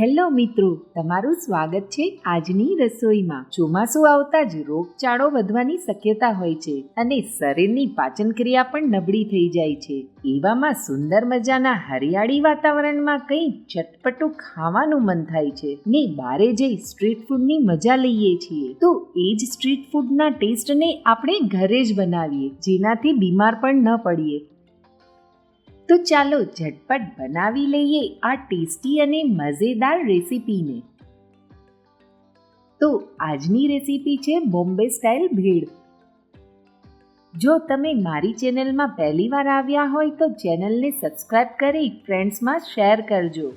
Hello મિત્રો, તમારું સ્વાગત છે આજની રસોઈમાં. ચોમાસું આવતા જ રોગચાળો વધવાની શક્યતા હોય છે અને શરીરની પાચન ક્રિયા પણ નબળી થઈ જાય છે. એવામાં સુંદર મજાના હરિયાળી વાતાવરણમાં કંઈ ચટપટું ખાવાનું મન થાય છે ને બારે જઈ સ્ટ્રીટ ફૂડની મજા લઈએ છીએ. તો એ જ સ્ટ્રીટ ફૂડના ટેસ્ટને આપણે ઘરે જ બનાવીએ, જેનાથી બીમાર પણ ન પડીએ. તો ચાલો ઝટપટ બનાવી લઈએ આ ટેસ્ટી અને મજેદાર રેસીપીને. તો આજની રેસીપી છે બોમ્બે સ્ટાઇલ ભેળ. જો તમે મારી ચેનલમાં પહેલીવાર આવ્યા હોય તો ચેનલને સબસ્ક્રાઇબ કરી ફ્રેન્ડ્સમાં શેર કરજો.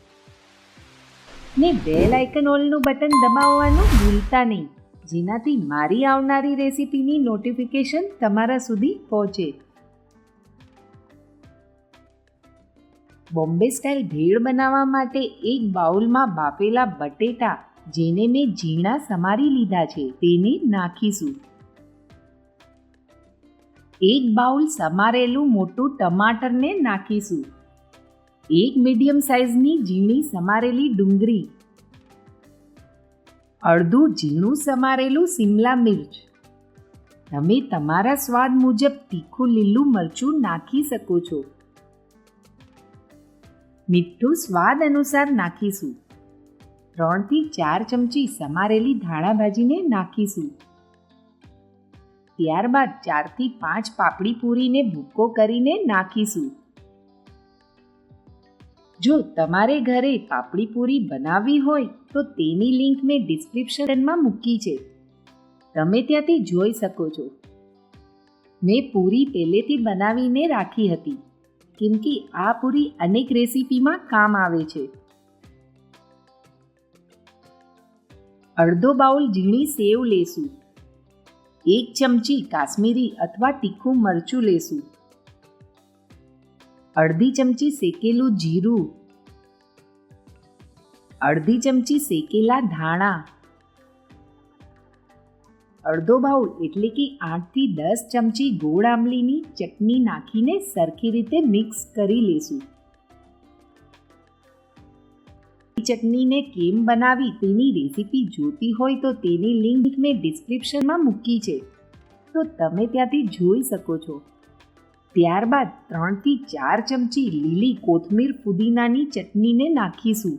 ને બેલ આઇકન ઓલનું બટન દબાવવાનું ભૂલતા નહીં, જેનાથી મારી આવનારી રેસીપીની નોટિફિકેશન તમારા સુધી પહોંચે. બોમ્બે સ્ટાઇલ ભેળ બનાવવા માટે એક બાઉલમાં બાફેલા બટેટા, જેને મેં ઝીણા સમારી લીધા છે, તેને નાખીશું. એક બાઉલ સમારેલું મોટું ટમાટરને નાખીશું. એક મીડિયમ સાઇઝની ઝીણી સમારેલી ડુંગળી. અડધું ઝીણું સમારેલું સિમલા મિર્ચ. તમે તમારા સ્વાદ મુજબ તીખું લીલું મરચું નાખી શકો છો. મીઠું સ્વાદ અનુસાર નાખીશું. ત્રણથી ચાર ચમચી સમારેલી ધાણા ભાજીને નાખીશું. ત્યારબાદ ચારથી પાંચ પાપડી પૂરીને ભૂક્કો કરીને નાખીશું. જો તમારે ઘરે પાપડી પૂરી બનાવવી હોય, તો તેની લિંક મેં ડિસ્ક્રિપ્શનમાં મૂકી છે. તમે ત્યાંથી જોઈ શકો છો. મેં પૂરી પહેલેથી બનાવીને રાખી હતી. કેમ કે આ પૂરી અનેક રેસીપીમાં કામ આવે છે. અડધો બાઉલ ઝીણી સેવ લેશું. એક ચમચી કાશ્મીરી અથવા તીખું મરચું લેશું. અડધી ચમચી શેકેલું જીરું. અડધી ચમચી શેકેલા ધાણા. અડધો બાઉલ એટલે કે આઠથી દસ ચમચી ગોળ આંબલીની ચટણી નાખીને સરખી રીતે મિક્સ કરી લેશું. ચટણીને કેમ બનાવી તેની રેસીપી જોતી હોય તો તેની લિંક મેં ડિસ્ક્રિપ્શનમાં મૂકી છે. તો તમે ત્યાંથી જોઈ શકો છો. ત્યારબાદ ત્રણથી ચાર ચમચી લીલી કોથમીર ફુદીનાની ચટણીને નાખીશું.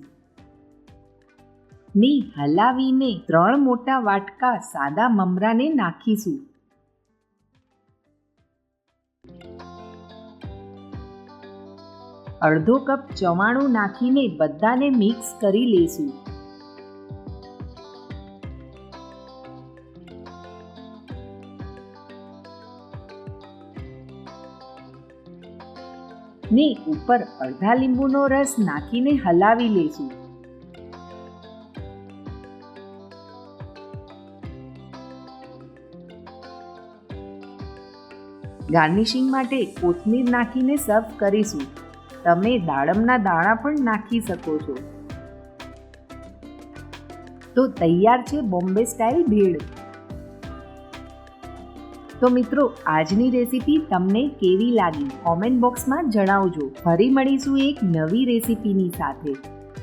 ને હલાવીને ત્રણ મોટા વાટકા સાદા મમરાને નાખીશું. અડધો કપ ચવાણું નાખીને બધાને મિક્સ કરી લેશું ને ઉપર અડધા લીંબુનો રસ નાખીને હલાવી લેશું ગાર્નિશિંગ માટે કોથમીર નાખીને સર્વ કરીશું. તમે દાડમના દાણા પણ નાખી શકો છો. તો તૈયાર છે બોમ્બે સ્ટાઇલ ભેળ. તો મિત્રો, આજની રેસીપી તમને કેવી લાગી? કોમેન્ટ બોક્સમાં જણાવજો. ફરી મળીશું એક નવી રેસીપીની સાથે.